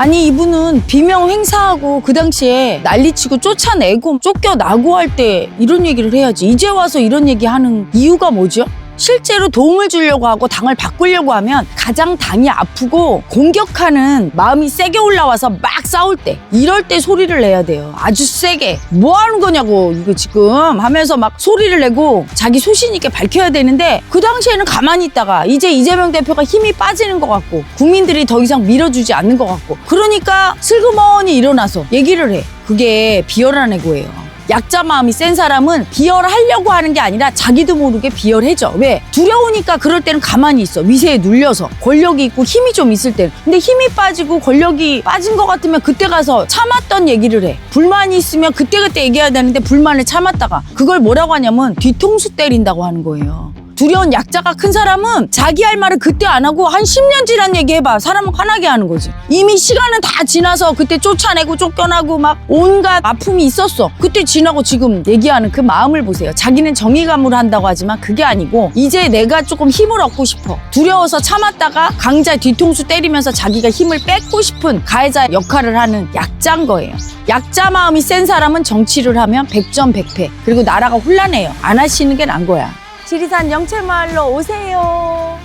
아니 이분은 비명 행사하고 그 당시에 난리치고 쫓아내고 쫓겨나고 할 때 이런 얘기를 해야지 이제 와서 이런 얘기 하는 이유가 뭐죠? 실제로 도움을 주려고 하고 당을 바꾸려고 하면 가장 당이 아프고 공격하는 마음이 세게 올라와서 막 싸울 때 이럴 때 소리를 내야 돼요. 아주 세게. 뭐 하는 거냐고 이거 지금 하면서 막 소리를 내고 자기 소신 있게 밝혀야 되는데 그 당시에는 가만히 있다가 이제 이재명 대표가 힘이 빠지는 것 같고 국민들이 더 이상 밀어주지 않는 것 같고 그러니까 슬그머니 일어나서 얘기를 해. 그게 비열한 애고예요 약자 마음이 센 사람은 비열하려고 하는 게 아니라 자기도 모르게 비열해져. 왜? 두려우니까 그럴 때는 가만히 있어. 위세에 눌려서. 권력이 있고 힘이 좀 있을 때는. 근데 힘이 빠지고 권력이 빠진 것 같으면 그때 가서 참았던 얘기를 해. 불만이 있으면 그때그때 얘기해야 되는데 불만을 참았다가 그걸 뭐라고 하냐면 뒤통수 때린다고 하는 거예요. 두려운 약자가 큰 사람은 자기 할 말을 그때 안 하고 한 10년 지난 얘기 해봐. 사람을 화나게 하는 거지. 이미 시간은 다 지나서 그때 쫓아내고 쫓겨나고 막 온갖 아픔이 있었어. 그때 지나고 지금 얘기하는 그 마음을 보세요. 자기는 정의감으로 한다고 하지만 그게 아니고 이제 내가 조금 힘을 얻고 싶어. 두려워서 참았다가 강자 뒤통수 때리면서 자기가 힘을 뺏고 싶은 가해자 역할을 하는 약자인 거예요. 약자 마음이 센 사람은 정치를 하면 백전백패. 그리고 나라가 혼란해요. 안 하시는 게 난 거야. 지리산 영채마을로 오세요.